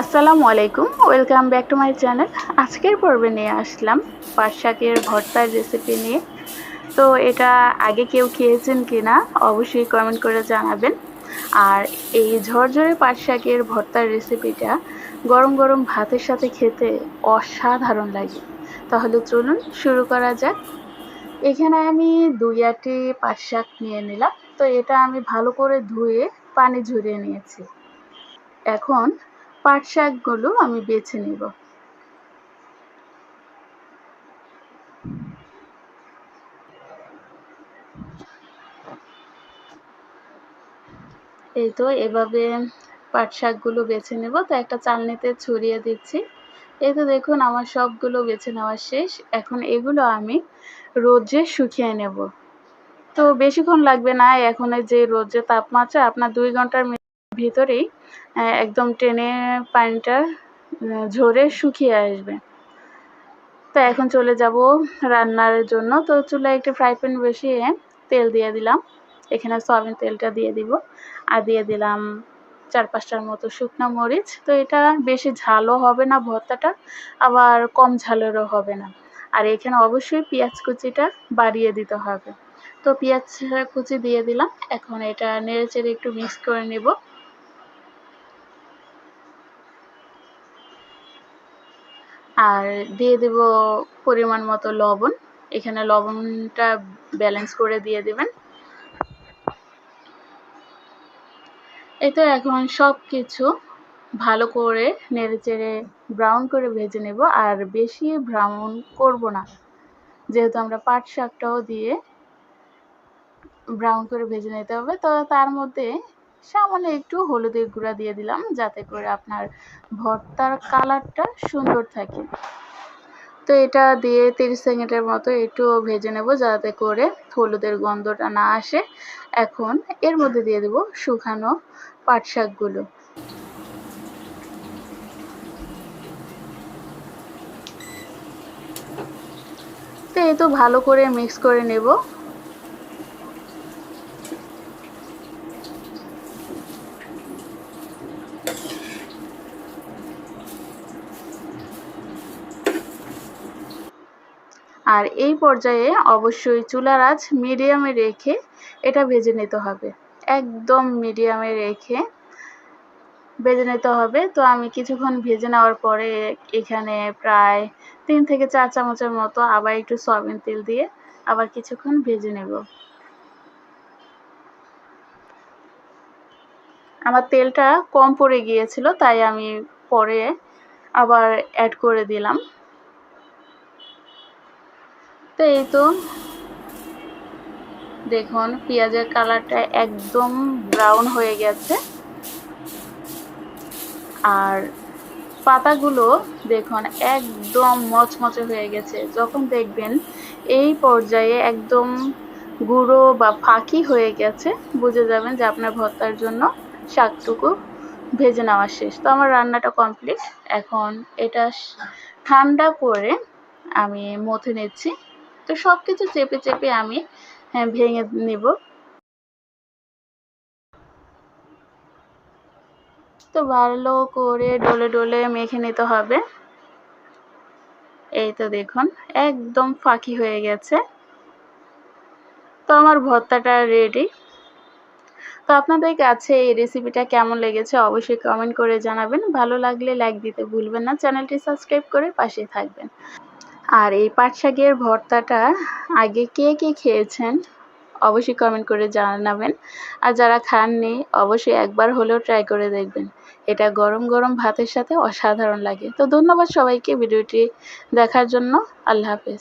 আসসালামু আলাইকুম, welcome back to my channel. আজকের পর্বে নিয়ে আসলাম পাট শাকের ভর্তার রেসিপি নিয়ে। তো এটা আগে কেউ খেয়েছেন কি না অবশ্যই কমেন্ট করে জানাবেন। আর এই ঝরঝরে পাট শাকের ভর্তার রেসিপিটা গরম গরম ভাতের সাথে খেতে অসাধারণ লাগে। তাহলে চলুন শুরু করা যাক। এখানে আমি দুই আটি পাট শাক নিয়ে নিলাম। তো এটা আমি ভালো করে ধুয়ে পানি ঝরিয়ে নিয়েছি। এখন পাট শাকগুলো আমি বেছে নেব। এই তো এভাবে পাট শাকগুলো বেছে নেব। তো একটা চালনিতে ছড়িয়ে দিচ্ছি। এই তো দেখুন, আমার সবগুলো বেছে নেওয়া শেষ। এখন এগুলো আমি রোদে শুকিয়ে নেব। তো বেশিক্ষণ লাগবে না, এখন যে রোদের তাপমাত্রা, আপনার দুই ঘণ্টার ভিতরেই একদম টেনে পানিটা ঝরে শুকিয়ে আসবে। তো এখন চলে যাব রান্নার জন্য। তো চুলায় একটি ফ্রাই প্যান বসিয়ে তেল দিয়ে দিলাম। এখানে সয়াবিন তেলটা দিয়ে দিব। আর দিয়ে দিলাম চার পাঁচটার মতো শুকনো মরিচ। তো এটা বেশি ঝালও হবে না ভর্তাটা, আবার কম ঝালেরও হবে না। আর এখানে অবশ্যই পেঁয়াজ কুচিটা বাড়িয়ে দিতে হবে। তো পেঁয়াজ কুচি দিয়ে দিলাম। এখন এটা নেড়ে চেড়ে একটু মিক্স করে নেব। আর দিয়ে দেব পরিমাণ মতো লবণ। এখানে লবণটা ব্যালেন্স করে দিয়ে দেবেন। এই তো এখন সব কিছু ভালো করে নেড়ে চেড়ে ব্রাউন করে ভেজে নেব। আর বেশি ব্রাউন করব না। যেহেতু আমরা পাট শাকটাও দিয়ে ব্রাউন করে ভেজে নিতে হবে, তো তার মধ্যে সামান্য একটু হলুদের গুঁড়া দিয়ে দিলাম, যাতে করে আপনার ভর্তার কালারটা সুন্দর থাকে। তো এটা দিয়ে তিরিশ সেকেন্ডের মতো একটু ভেজে নেব, যাতে করে হলুদের গন্ধটা না আসে। এখন এর মধ্যে দিয়ে দেব শুকানো পাট শাকগুলো তো এই তো ভালো করে মিক্স করে নেব। আর এই পর্যায়ে অবশ্যই চুলার আঁচ মিডিয়ামে রেখে এটা ভেজে নিতে হবে। একদম মিডিয়ামে রেখে ভেজে নিতে হবে। তো আমি কিছুক্ষণ ভেজে নেওয়ার পরে এখানে প্রায় তিন থেকে চার চামচের মতো আবার একটু সয়াবিন তেল দিয়ে আবার কিছুক্ষণ ভেজে নেব। আমার তেলটা কম পড়ে গিয়েছিল, তাই আমি পরে আবার অ্যাড করে দিলাম। তো এই তো। দেখুন, পেঁয়াজের কালারটা একদম ব্রাউন হয়ে গেছে। আর পাতাগুলো দেখুন, একদম মচমচে হয়ে গেছে। যখন দেখবেন, এই পর্যায়ে একদম গুঁড়ো বা ফাঁকি হয়ে গেছে, বুঝে যাবেন যে আপনার ভর্তার জন্য শাকটুকু ভেজে নেওয়া শেষ। তো আমার রান্নাটা কমপ্লিট এখন এটা ঠান্ডা করে আমি মথে নিচ্ছি। তো সব কিছু চেপে চেপে আমি হ্যাঁ, ভেঙে নিব। তো ভালো করে ডলে ডলে মেখে নিতে হবে। এই তো দেখুন একদম ফাঁকি হয়ে গেছে। তো আমার ভর্তাটা রেডি তো আপনাদের কাছে এই রেসিপিটা কেমন লেগেছে অবশ্যই কমেন্ট করে জানাবেন। ভালো লাগলে লাইক দিতে ভুলবেন না। চ্যানেলটি সাবস্ক্রাইব করে পাশে থাকবেন। আর এই পাট শাকের ভর্তাটা আগে কে কে খেয়েছেন, অবশ্যই কমেন্ট করে জানাবেন। আর যারা খাননি, অবশ্যই একবার হলেও ট্রাই করে দেখবেন। এটা গরম গরম ভাতের সাথে অসাধারণ লাগে। তো ধন্যবাদ সবাইকে ভিডিওটি দেখার জন্য। আল্লাহ হাফেজ।